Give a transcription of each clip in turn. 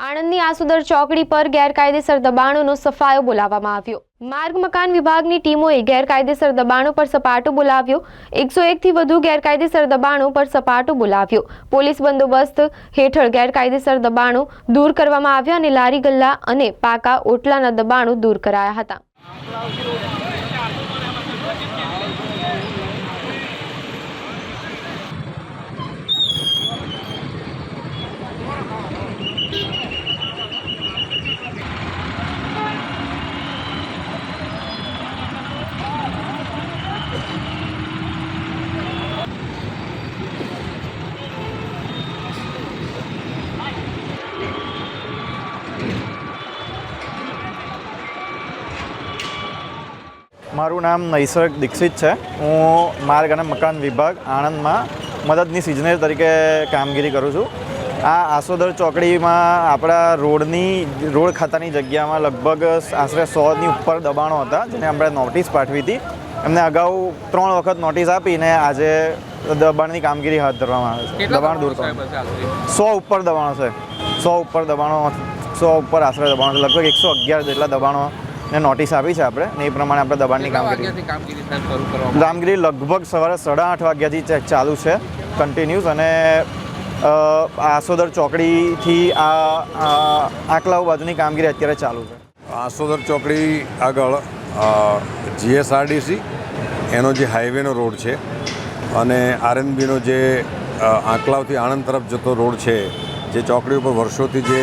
આણંદની આસુદર ચોકડી પર ગેરકાયદેસર દબાણોનો સફાયો બોલાવવામાં આવ્યો. માર્ગ મકાન વિભાગની ટીમોએ ગેરકાયદેસર દબાણો પર સપાટો બોલાવ્યો. એકસો એકથી વધુ ગેરકાયદેસર દબાણો પર સપાટો બોલાવ્યો. પોલીસ બંદોબસ્ત હેઠળ ગેરકાયદેસર દબાણો દૂર કરવામાં આવ્યા અને લારી ગલ્લા અને પાકા ઓટલાના દબાણો દૂર કરાયા હતા. મારું નામ નૈસર્ગ દીક્ષિત છે. હું માર્ગ અને મકાન વિભાગ આણંદમાં મદદની ઇજનેર તરીકે કામગીરી કરું છું. આ આસોદર ચોકડીમાં આપણા રોડની રોડ ખાતાની જગ્યામાં લગભગ આશરે સોની ઉપર દબાણો હતા જેને આપણે નોટિસ પાઠવી હતી. એમને અગાઉ ત્રણ વખત નોટિસ આપીને આજે દબાણની કામગીરી હાથ ધરવામાં આવે છે. દબાણ દૂર કરવા સો ઉપર દબાણો છે. સો ઉપર દબાણો સો ઉપર આશરે દબાણો લગભગ એકસો અગિયાર જેટલા દબાણો ને નોટિસ આપી છે આપણે ને એ પ્રમાણે આપણે દબાણની કામગીરી. કામગીરી લગભગ સવારે સાડા આઠ વાગ્યાથી ચાલુ છે કન્ટિન્યુઝ અને આસોદર ચોકડીથી આ આ આકલાવ બાજુની કામગીરી અત્યારે ચાલુ છે. આસોદર ચોકડી આગળ જીએસઆરડીસી એનો જે હાઈવેનો રોડ છે અને આરએનબીનો જે આંકલાવથી આણંદ તરફ જતો રોડ છે જે ચોકડી ઉપર વર્ષોથી જે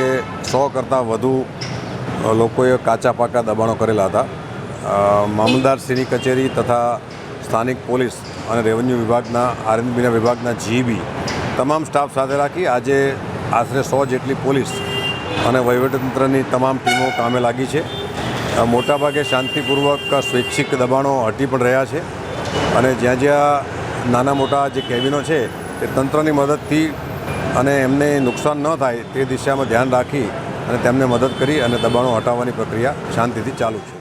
સો કરતાં વધુ લોકોએ કાચા પાકા દબાણો કરેલા હતા. મામલદારશ્રીની કચેરી તથા સ્થાનિક પોલીસ અને રેવન્યુ વિભાગના આરએનબીના વિભાગના જીબી તમામ સ્ટાફ સાથે રાખી આજે આશરે સો જેટલી પોલીસ અને વહીવટતંત્રની તમામ ટીમો કામે લાગી છે. મોટાભાગે શાંતિપૂર્વક સ્વૈચ્છિક દબાણો હટી પણ રહ્યા છે અને જ્યાં જ્યાં નાના મોટા જે કેબિનો છે તે તંત્રની મદદથી અને એમને નુકસાન ન થાય તે દિશામાં ધ્યાન રાખી અને તેમને મદદ કરી અને દબાણો હટાવવાની પ્રક્રિયા શાંતિથી ચાલુ છે.